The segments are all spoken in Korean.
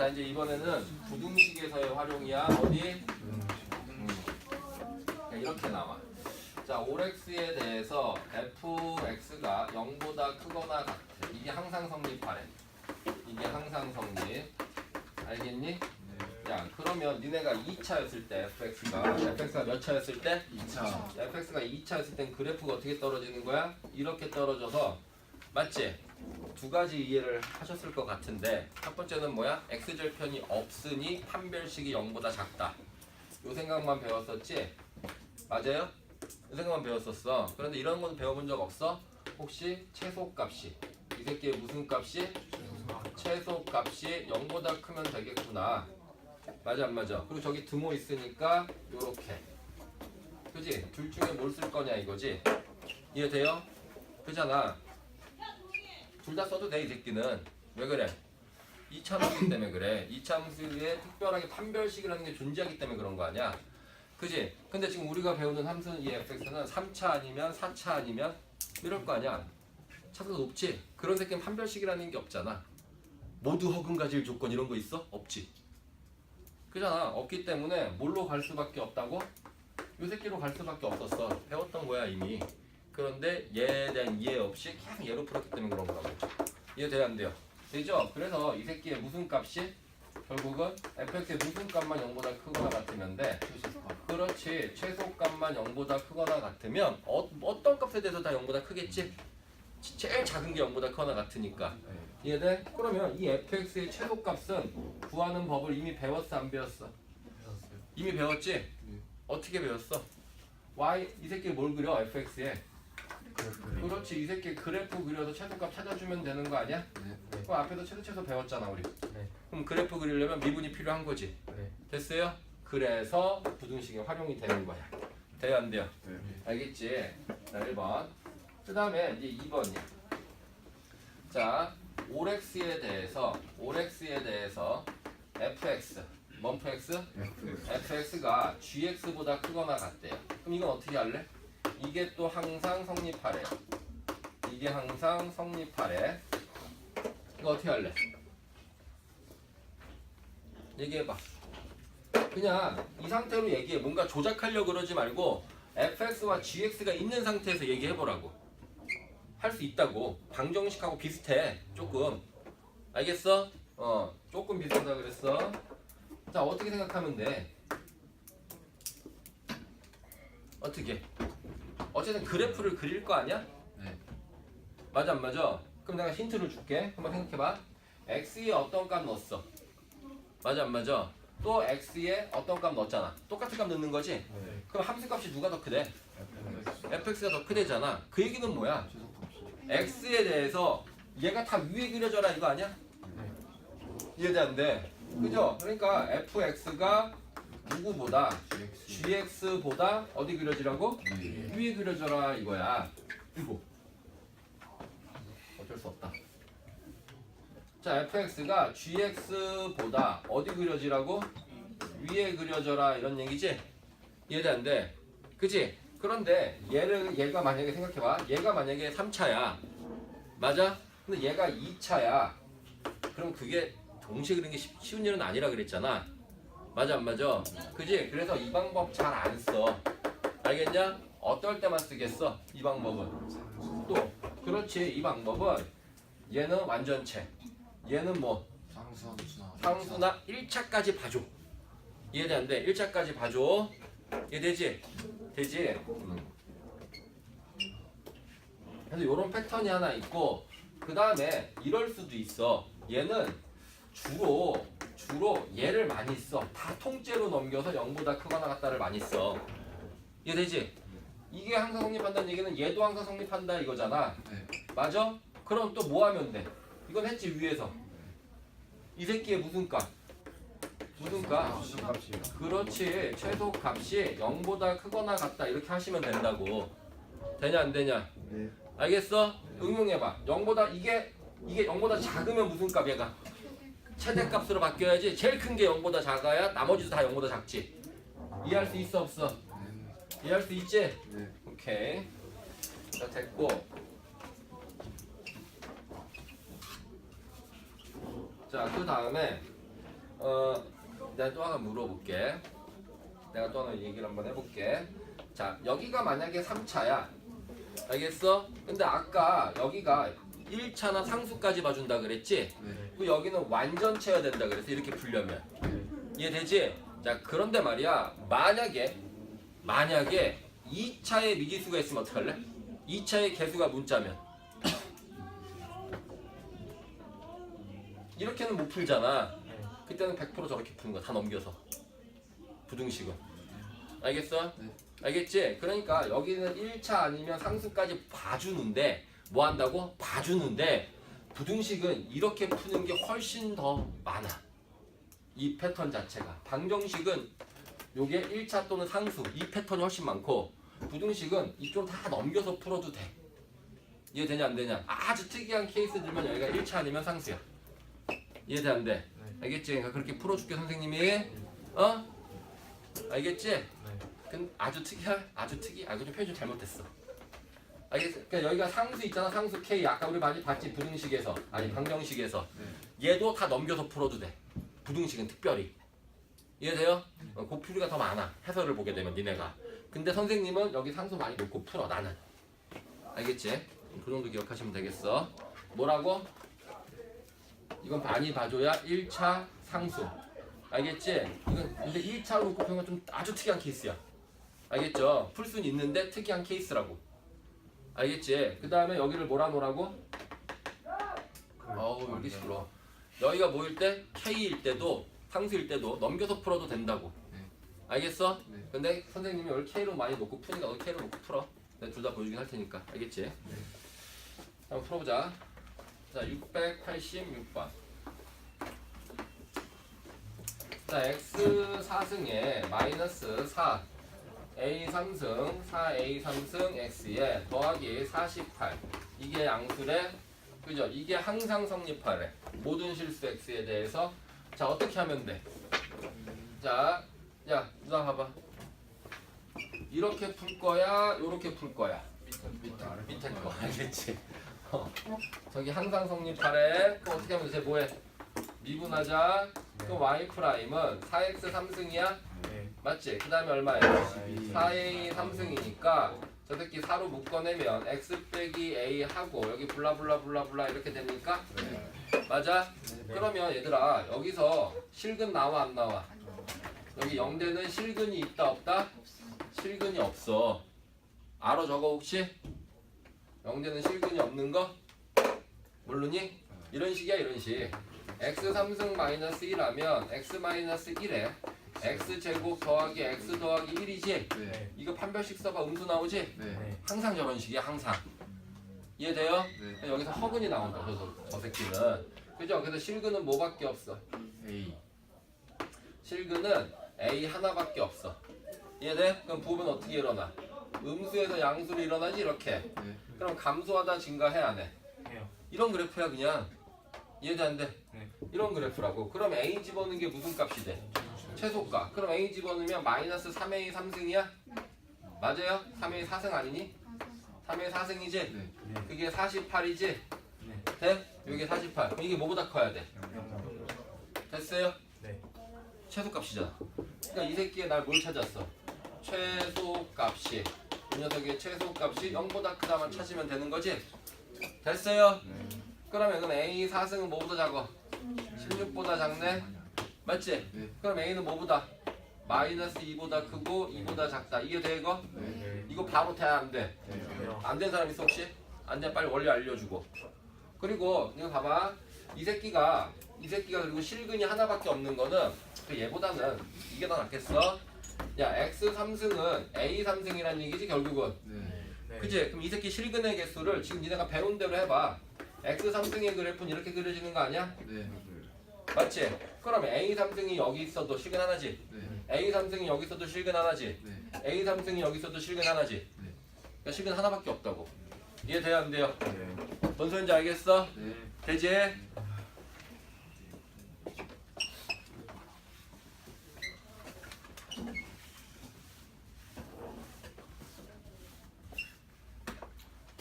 자 이제 이번에는 부등식에서의 활용이야 어디? 음. 자, 이렇게 나와. 자 5x에 대해서 fx가 0보다 크거나 같아. 이게 항상 성립하래. 이게 항상 성립. 알겠니? 야 그러면 니네가 2차였을 때 fx가 fx가 몇 차였을 때? 2차 fx가 2차였을 땐 그래프가 어떻게 떨어지는 거야? 이렇게 떨어져서 맞지? 두 가지 이해를 하셨을 것 같은데 첫 번째는 뭐야? x절편이 없으니 판별식이 0보다 작다. 요 생각만 배웠었지? 맞아요? 이 생각만 배웠었어. 그런데 이런 건 배워본 적 없어? 혹시 최소값이 이 새끼의 무슨 값이? 최소값이 0보다 크면 되겠구나. 맞아 안 맞아? 그리고 저기 등호 있으니까 요렇게 그지? 둘 중에 뭘 쓸 거냐 이거지? 이해돼요? 그잖아 둘 다 써도 돼 이 새끼는 왜 그래? 이차함수기 때문에 그래 이차함수에 특별하게 판별식이라는 게 존재하기 때문에 그런 거 아니야 그지? 근데 지금 우리가 배우는 함수 이 fx는 3차 아니면 4차 아니면 이럴 거 아니야 차수가 높지? 그런 새끼는 판별식이라는 게 없잖아 모두 허금 가질 조건 이런 거 있어? 없지 그잖아 없기 때문에 뭘로 갈 수밖에 없다고? 요 새끼로 갈 수밖에 없었어 배웠던 거야 이미 그런데 얘에 대한 이해 없이 계속 얘로 풀었기 때문에 그런 거라고 이해돼야 안 돼요 되죠? 그래서 이 새끼의 무슨 값이 결국은 fx의 무슨 값만 0보다 크거나 같으면 돼 그렇지 최소값만 0보다 크거나 같으면 어, 어떤 값에 대해서 다 0보다 크겠지? 지- 제일 작은 게 0보다 크거나 같으니까 이해돼? 그러면 이 fx의 최소값은 구하는 법을 이미 배웠어 안 배웠어? 배웠어요 이미 배웠지? 어떻게 배웠어? y 이 새끼 뭘 그려 fx에 그래프 그렇지 이 새끼 그래프 그려서 최소값 찾아주면 되는 거 아니야? 네그 앞에서 최소 최소 배웠잖아 우리 네. 그럼 그래프 그리려면 미분이 필요한 거지 네. 됐어요? 그래서 부등식이 활용이 되는 거야 돼요 안 돼요? 네. 알겠지? 자 1번 그 다음에 이제 2번이야 자 5x에 대해서 5x에 대해서 fx 뭔 fx? fx가 gx보다 크거나 같대요. 그럼 이건 어떻게 할래? 이게 또 항상 성립하래요. 이게 항상 성립하래. 이거 어떻게 할래? 얘기해봐. 그냥 이 상태로 얘기해. 뭔가 조작하려고 그러지 말고 fx와 gx가 있는 상태에서 얘기해보라고. 할 수 있다고. 방정식하고 비슷해. 조금. 알겠어? 어, 조금 비슷하다 그랬어. 자 어떻게 생각하면 돼? 어떻게? 어쨌든 그래프를 그릴 거 아니야? 네. 맞아 안 맞아? 그럼 내가 힌트를 줄게 한번 생각해봐 x에 어떤 값 넣었어 맞아 안 맞아? 또 x에 어떤 값 넣었잖아 똑같은 값 넣는 거지? 네. 그럼 함수값이 누가 더 크대? fx가 더 크대잖아 그 얘기는 뭐야? x에 대해서 얘가 다 위에 그려져라 이거 아니야? 네. 돼? 그죠? 그러니까 fx가 누구보다 GX gx보다 어디 그려지라고? 네. 위에 그려져라 이거야. 이거 어쩔 수 없다. 자 fx가 gx보다 어디 그려지라고? 위에 그려져라 이런 얘기지? 이해돼 안 돼? 그지? 그런데 얘를 얘가 만약에 생각해봐. 얘가 만약에 3차야. 맞아? 근데 얘가 2차야. 그럼 그게 동시에 그리는 게 쉽- 쉬운 일은 아니라 그랬잖아. 맞아 안 맞아? 그지? 그래서 이 방법 잘 안 써. 알겠냐? 어떨 때만 쓰겠어? 이 방법은. 또 그렇지 이 방법은 얘는 완전체. 얘는 뭐 상수나 1차까지 봐줘. 돼? 1차까지 봐줘. 이해되지? 되지? 음. 그래서 이런 패턴이 하나 있고 그 다음에 이럴 수도 있어. 얘는 주로 주로 얘를 많이 써. 다 통째로 넘겨서 0보다 크거나 같다를 많이 써. 이해되지? 이게 항상 성립한다는 얘기는 얘도 항상 성립한다 이거잖아. 네. 맞아? 그럼 또 뭐 하면 돼? 이건 했지 위에서. 이 새끼의 무슨 값? 무슨 값? 그렇지. 최소 값이 0보다 크거나 같다 이렇게 하시면 된다고. 되냐 안 되냐? 네. 알겠어? 응용해봐. 0보다 이게 이게 0보다 작으면 무슨 값 얘가? 최대 값으로 바뀌어야지. 제일 큰 게 0보다 작아야 나머지도 다 0보다 작지. 이해할 수 있어 없어? 네. 이해할 수 있지? 네. 오케이. 자 됐고. 자그 다음에 어, 내가 또 하나 물어볼게. 내가 또 하나 얘기를 한번 해볼게. 자, 여기가 만약에 3차야. 알겠어? 근데 아까 여기가 1차나 상수까지 봐준다 그랬지? 네. 그 여기는 완전체여야 된다 그래서 이렇게 풀려면 이해되지? 자 그런데 말이야 만약에 만약에 2차에 미지수가 있으면 어떡할래? 2차의 개수가 문자면 이렇게는 못 풀잖아 그때는 100% 저렇게 푸는 거야 다 넘겨서 부등식은 알겠어? 네. 알겠지? 그러니까 여기는 1차 아니면 상수까지 봐주는데 뭐 한다고? 봐주는데 부등식은 이렇게 푸는 게 훨씬 더 많아 이 패턴 자체가 방정식은 요게 1차 또는 상수 이 패턴이 훨씬 많고 부등식은 이쪽 다 넘겨서 풀어도 돼 이해되냐 안 되냐 아주 특이한 케이스들만 여기가 1차 아니면 상수야 이해돼 안 돼? 알겠지? 그러니까 그렇게 풀어줄게 선생님이 어? 알겠지? 네. 근 아주 특이한 아주 특이 아 이거 좀 표현 좀 잘못됐어. 알겠어? 그러니까 여기가 상수 있잖아 상수 K 아까 우리 많이 봤지 부등식에서 아니 방정식에서 얘도 다 넘겨서 풀어도 돼. 부등식은 특별히 이해돼요? 어, 고풀이가 더 많아 해설을 보게 되면 니네가. 근데 선생님은 여기 상수 많이 놓고 풀어 나는. 알겠지? 그 정도 기억하시면 되겠어. 뭐라고? 이건 많이 봐줘야 1차 상수. 알겠지? 이건 근데 1차로 놓고 푸는 건좀 아주 특이한 케이스야. 알겠죠? 풀 수는 있는데 특이한 케이스라고. 알겠지? 그 다음에 여기를 뭐라 놓으라고? 어우 여기 시끄러. 여기가 뭐일 때? K일 때도 상수일 때도 넘겨서 풀어도 된다고. 네. 알겠어? 네. 근데 선생님이 여기 K로 많이 놓고 푸니까 너 K로 놓고 풀어. 내가 둘 다 보여주긴 할 테니까. 알겠지? 한번 풀어보자. 자, 686번. 자, x 4승에 마이너스 4 a 3승 4a 3승 x에 더하기 48 이게 양수래 그죠? 이게 항상 성립하래 모든 실수 x에 대해서 자 어떻게 하면 돼? 자, 야 누나 봐봐 이렇게 풀 거야 요렇게 풀 거야 밑에 밑에 거 알겠지? 어. 저기 항상 성립하래 그럼 어떻게 하면 돼? 뭐해? 미분하자 그 y 프라임은 4x 3승이야 네. 맞지? 그 다음에 얼마예요? 4a 3승이니까 저 새끼 4로 묶어내면 x 빼기 a 하고 여기 블라블라블라블라 이렇게 되니까 맞아? 그러면 얘들아 여기서 실근 나와 안 나와? 여기 0대는 실근이 있다 없다? 실근이 없어 알아 저거 혹시? 0대는 실근이 없는 거? 모르니? 이런 식이야 이런 식 x 3승 마이너스 1하면 x 마이너스 1에 x 제곱 더하기 x 더하기 1이지? 네. 이거 판별식 써봐 음수 나오지? 네. 항상 저런 식이야 항상 이해돼요? 네. 여기서 허근이 나온다 저, 저, 저 새끼는 그죠? 그래서 실근은 뭐밖에 없어 A. 실근은 A 하나밖에 없어 이해돼? 그럼 부분 어떻게 일어나? 음수에서 양수로 일어나지 이렇게 네. 그럼 감소하다 증가해 안 해? 해요. 이런 그래프야 그냥 이해돼 안 돼? 네. 이런 그래프라고 그럼 A 집어넣는 게 무슨 값이 돼? 최소가 그럼 A 집어넣으면 마이너스 3A 3승이야? 맞아요? 3A 4승 아니니? 3A 4승이지? 네. 그게 48이지? 네. 돼? 이게 48 그럼 이게 뭐보다 커야 돼? 됐어요? 네. 최소값이잖아 그러니까 이 새끼에 날뭘 찾았어? 최소값이 이 녀석의 최소값이 0보다 크다만 찾으면 되는 거지? 됐어요? 그러면 이건 A 4승은 뭐보다 작아? 16보다 작네? 맞지? 네. 그럼 A는 뭐보다? 마이너스 2보다 크고 2보다 작다 이게 돼 이거? 네. 이거 바로 돼야 안 돼? 해요. 안된 사람 있어 혹시? 안 돼 빨리 원리 알려주고 그리고 이거 봐봐 이 새끼가 이 새끼가 그리고 실근이 하나밖에 없는 거는 그 얘보다는 이게 더 낫겠어 야 x 3승은 a 3승이란 얘기지 결국은 네. 그치? 그럼 이 새끼 실근의 개수를 지금 니네가 배운 대로 해봐 x 3승의 그래프는 이렇게 그려지는 거 아니야? 네. 맞지? 그럼 a 3승이 여기 있어도 실근 하나지 네. a 3승이 여기 있어도 실근 하나지 네. a 3승이 여기 있어도 실근 하나지 그러니까 실근 하나밖에 없다고 이해돼요 안 돼요? 네. 뭔 소린지 알겠어? 네. 되지?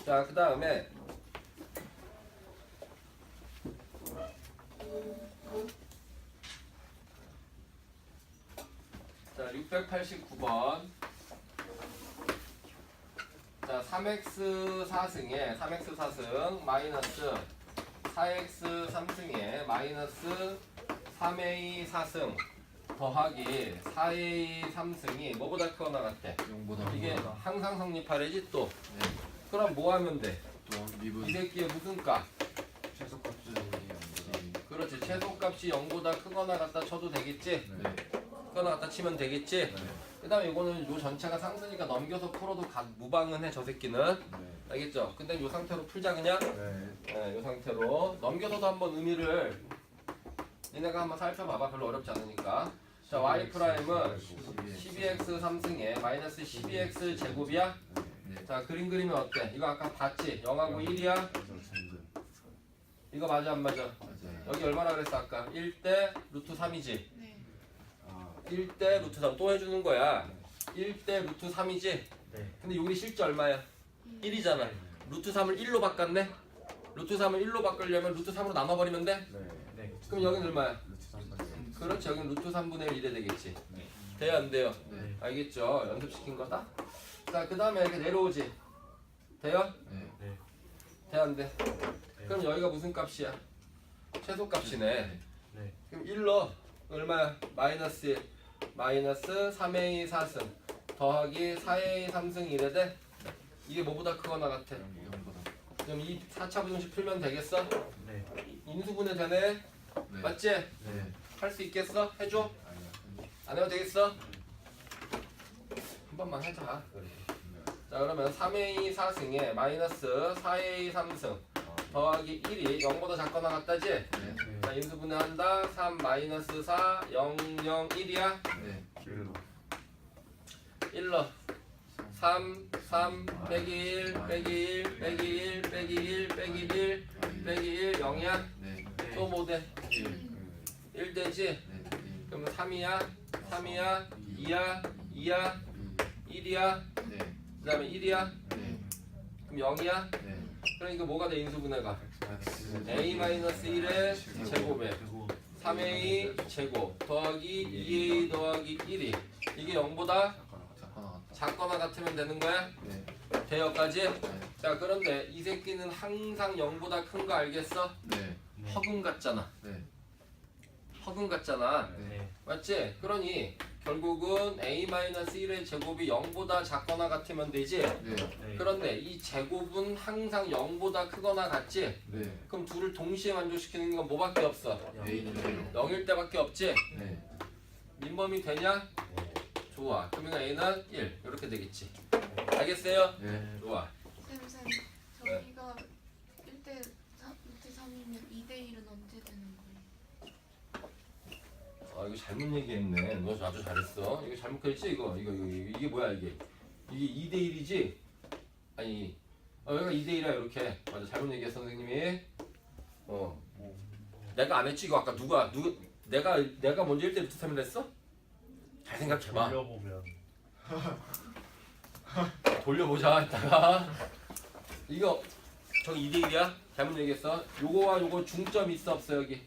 자, 그 다음에 자, 689번. 자, 3x 4승에 3x 4승 마이너스 4x 3승에 마이너스 3a 4승 더하기 4a 3승이 뭐보다 크거나 같대? 0보다 이게 항상 성립하래지 또. 네. 그럼 뭐 하면 돼? 또 미분 이 새끼의 무슨 값? 0보다 그렇지. 최소값이 0보다 크거나 같다 쳐도 되겠지? 네. 크거나 같다 치면 되겠지? 네. 그 다음에 이거는 요 전체가 상수니까 넘겨서 풀어도 가, 무방은 해 저 새끼는 네. 알겠죠? 근데 요 상태로 풀자 그냥 네. 네, 요 상태로 넘겨서도 한번 의미를 니네가 한번 살펴봐봐 별로 어렵지 않으니까 자 y 프라임은 12x 3승에 마이너스 12x 제곱이야 네. 자 그림 그리면 어때? 이거 아까 봤지? 0하고 1이야 전분 이거 맞아 안 맞아? 맞아요. 여기 얼마나 그랬어 아까? 1 대 루트 3이지 네. 아 1대 루트 3 또 해주는 거야 1대 루트 3이지 네. 근데 여기 실제 얼마야? 1이잖아 루트 3을 1로 바꿨네? 루트 3을 1로 바꾸려면 루트 3으로 나눠버리면 돼? 네. 네. 그럼 여기는 얼마야? 루트 3 그렇지 여기는 루트 3분의 1 이래 되겠지 네. 돼요 안 돼요? 네. 알겠죠? 연습시킨 거다? 자 그 다음에 이렇게 내려오지 돼요? 네. 돼안 돼? 그럼 여기가 무슨 값이야? 최소 값이네 네. 그럼 1로 얼마야? 마이너스 1 마이너스 3a 4승 더하기 4a 3승 이래 돼? 이게 뭐보다 크거나 같아? 0보다 그럼 이 4차 부등식 풀면 되겠어? 네. 인수분해 되네? 네. 맞지? 네. 할 수 있겠어? 해줘? 안 해도 되겠어? 한 번만 하자 자 그러면 3a 4승에 마이너스 4a 3승 더하기 1이 0보다 작거나 같다지? 네. 자 인수분해한다 3 마이너스 4 0 0 1이야 네. 길로 1로 3 3 빼기 1 빼기 1 빼기 1 빼기 1 빼기 1 빼기 1 0이야 네. 또 뭐돼? 1 1 되지? 네. 그럼 3이야 3이야 2야 2야 1이야 네. 그 다음에 1이야 네. 그럼 0이야 네. 그러니까 뭐가 돼 인수분해가 a 마이너스 1의 제곱에 3a 제곱 더하기 2a 더하기 1이 이게 0보다 작거나 같으면 되는 거야? 네. 대여까지? 네. 자 그런데 이 새끼는 항상 0보다 큰 거 알겠어? 네. 허금 같잖아 네. 허금 같잖아 네. 맞지? 그러니 결국은 a-1의 제곱이 0보다 작거나 같으면 되지? 네. 그런데 이 제곱은 항상 0보다 크거나 같지? 네. 그럼 둘을 동시에 만족시키는 건 뭐밖에 없어? A는 0. 0일 때밖에 없지? 네. 민범이 되냐? 좋아 그러면 a는 1 이렇게 되겠지 알겠어요? 네. 좋아 쌤쌤 저희가 1대 1대 3이면 2대 1은 언제 되는 거예요? 아 이거 잘못 얘기했네. 너 아주 잘했어. 이거 잘못 그랬지 이거 이거 이거 이거, 이게 뭐야 이게 이게 2대 1이지? 아니 어 여기가 2대 1이야 이렇게 맞아 잘못 얘기했어 선생님이. 어 내가 안 했지 이거 아까 누가 누 내가 내가 먼저 1대 루트 3을 했어? 잘 생각해봐. 돌려보면 돌려보자 이따가 이거 저기 2대 1이야? 잘못 얘기했어. 요거와 요거 중점 있어 없어 여기?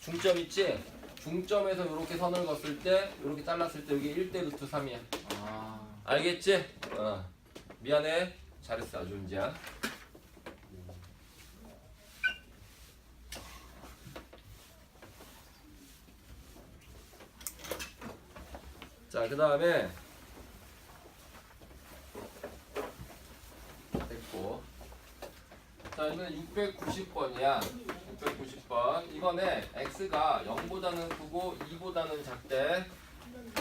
중점 있지? 중점에서 이렇게 선을 그었을 때 이렇게 잘랐을 때 여기 1대 루트 3이야. 아. 알겠지? 어. 미안해. 잘했어. 아주 은지야. 자, 그 다음에 됐고. 자, 이번엔 690번이야. 690번. 이번에 x가 0보다는 크고 2보다는 작대.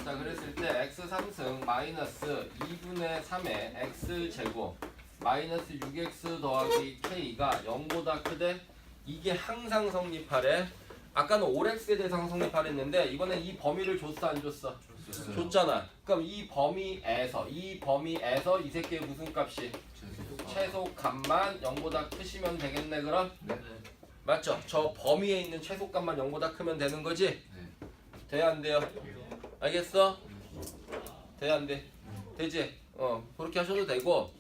자 그랬을 때 x 3승 마이너스 2분의 3의 x 제곱 마이너스 6x 더하기 k가 0보다 크대 이게 항상 성립하래 아까는 5x에 대해서 성립하랬는데 이번엔 이 범위를 줬어 안 줬어? 줬어요. 줬잖아 그럼 이 범위에서 이 범위에서 이 새끼의 무슨 값이 최소. 최소 값만 0보다 크시면 되겠네 그럼? 네. 맞죠? 저 범위에 있는 최소 값만 0보다 크면 되는 거지? 네. 돼야 안 돼요? 알겠어? 돼안 돼? 되지? 어 그렇게 하셔도 되고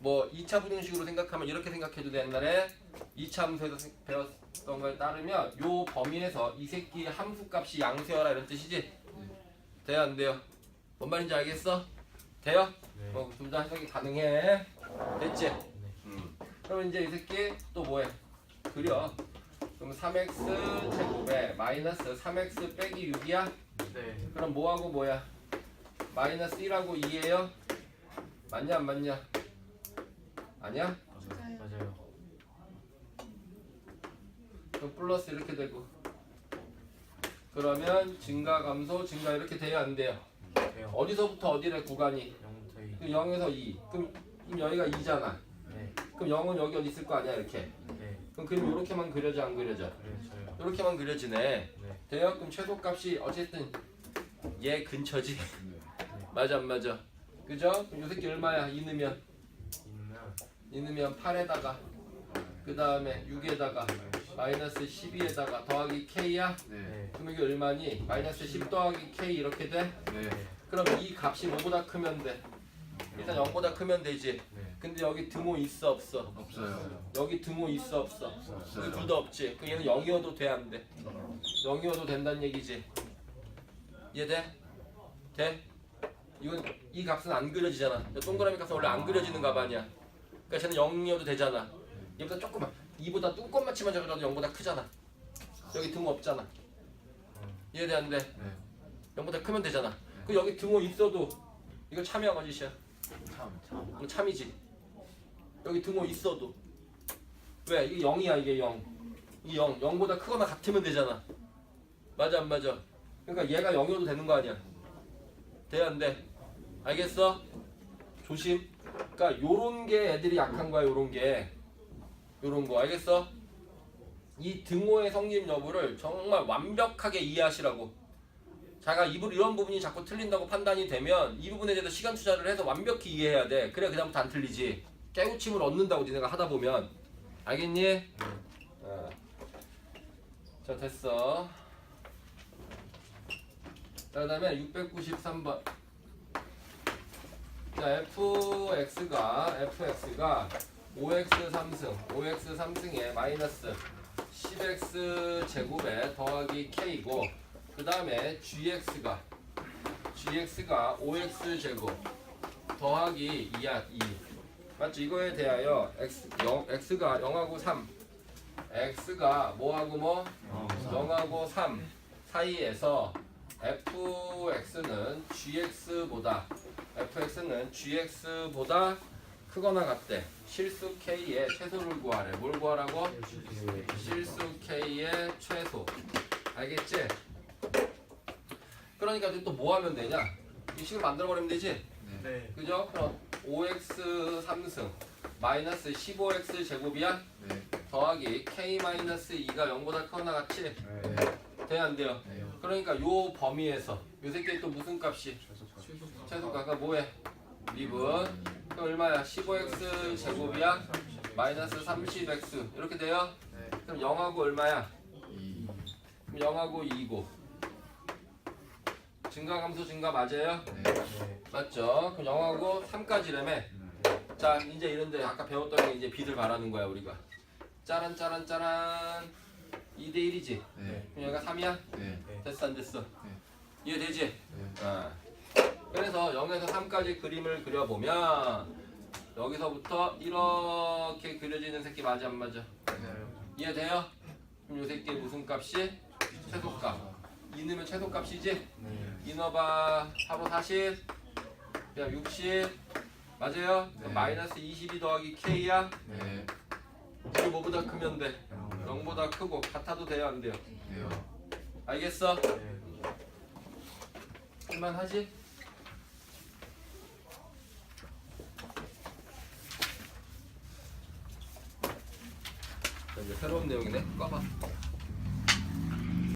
뭐 2차 부등식으로 생각하면 이렇게 생각해도 돼 옛날에 2차 함수에서 생- 배웠던 거에 따르면 요 범위에서 이 새끼 함수 값이 양수여라 이런 뜻이지? 돼야 안 돼요? 뭔 말인지 알겠어? 돼요? 네. 어, 둘 다 해석이 가능해. 됐지? 음. 그럼 이제 이 새끼 또 뭐해? 그려. 그럼 3x 제곱에 마이너스 3x 빼기 6이야? 네. 그럼 뭐하고 뭐야? 마이너스 1하고 2예요? 맞냐 안 맞냐? 아니야? 맞아요. 맞아요. 그럼 플러스 이렇게 되고 그러면 증가 감소 증가 이렇게 돼야 안 돼요? 돼요. 어디서부터 어디래 구간이? 0부터 2. 그 0에서 2 그럼 그럼 여기가 2잖아 네. 그럼 0은 여기 어디 있을 거 아니야 이렇게 네. 그럼 그림 이렇게만 그려져 안 그려져? 그래서요. 이렇게만 그려지네 네. 그럼 최소값이 어쨌든 얘 근처지 맞아 안 맞아? 그죠? 그럼 요 새끼 얼마야? 2 넣으면 있는 2 넣으면 8에다가 그 다음에 6에다가 마이너스 12에다가 더하기 k야? 네. 그럼 이게 얼마니? 마이너스 10 더하기 k 이렇게 돼? 네. 그럼 이 값이 5보다 크면 돼 일단 0보다 크면 되지 네. 근데 여기 등호 있어 없어? 없어요. 여기 등호 있어 없어? 없어요. 둘다 없지 그럼 얘는 0이어도 돼 안 돼? 0이어도 된다는 얘기지 이해돼? 돼? 이건 이 값은 안 그려지잖아 동그라미 값은 원래 안 그려지는 값 아니야 그러니까 쟤는 0이어도 되잖아 얘보다 조금만 2보다 뚜껑만치만 적어도 0보다 크잖아 여기 등호 없잖아 이해돼 안 돼? 네. 0보다 크면 되잖아 그 여기 등호 있어도 이거 참이야 거짓이야 참 참. 참이지 여기 등호 있어도 왜? 이게 0이야 이게 0이 0, 0보다 크거나 같으면 되잖아 맞아 안 맞아? 그러니까 얘가 0이어도 되는 거 아니야 돼안 돼? 알겠어? 조심 그러니까 요런 게 애들이 약한 거야 요런 게 요런 거 알겠어? 이 등호의 성립 여부를 정말 완벽하게 이해하시라고 자가 이 부- 이런 부분이 자꾸 틀린다고 판단이 되면 이 부분에 대해서 시간 투자를 해서 완벽히 이해해야 돼. 그래 그다음부터 안 틀리지. 깨우침을 얻는다고 니네가 하다 보면 알겠니? 어. 자 됐어. 자 그다음에 693번. 자 fx가 fx가 5x 3승 5x 3승에 마이너스 10x 제곱에 더하기 k고 그 다음에 gx가 gx가 5x 제곱 더하기 2야 2 맞지 이거에 대하여 x 0 x가 0하고 3 x가 뭐하고 뭐 0하고 3 사이에서 fx는 gx보다 fx는 gx보다 크거나 같대 실수 k의 최소를 구하래 뭘 구하라고? 실수 k의 최소 알겠지? 그러니까 또 뭐 하면 되냐? 이 식을 만들어 버리면 되지? 네. 그죠? 그럼 5x 3승 마이너스 15x 제곱이야? 네. 더하기 k 마이너스 2가 0보다 크거나 같이 네. 돼야 안 돼요? 네. 그러니까 요 범위에서 요 새끼 또 무슨 값이? 최소값가 뭐해? 미분 그 얼마야? 15x 제곱이야? 마이너스 30x 이렇게 돼요? 네. 그럼 0하고 얼마야? 이. 그럼 0하고 2고 증가 감소 증가 맞아요? 네. 네. 맞죠? 그럼 0하고 3까지라며 자 이제 이런데 아까 배웠던 게 이제 비들 말하는 거야 우리가 짜란 짜란 짜란 2대 1이지 네. 그럼 여기가 3이야? 네. 됐어 안 됐어? 네. 이해되지? 네. 아. 그래서 0에서 3까지 그림을 그려보면 여기서부터 이렇게 그려지는 새끼 맞아 안 맞아? 맞아요. 이해돼요? 그럼 요 새끼 무슨 값이? 최소값 2 넣으면 최소값이지? 네. 2 넣어봐 4로 40 그냥 60 맞아요? 그럼 네. 마이너스 22 더하기 k야? 네. 이거 뭐보다 크면 돼? 0보다 크고 같아도 돼요 안 돼요? 네요. 알겠어? 네. 할만하지? 자, 이제 새로운 내용이네. 꺼봐.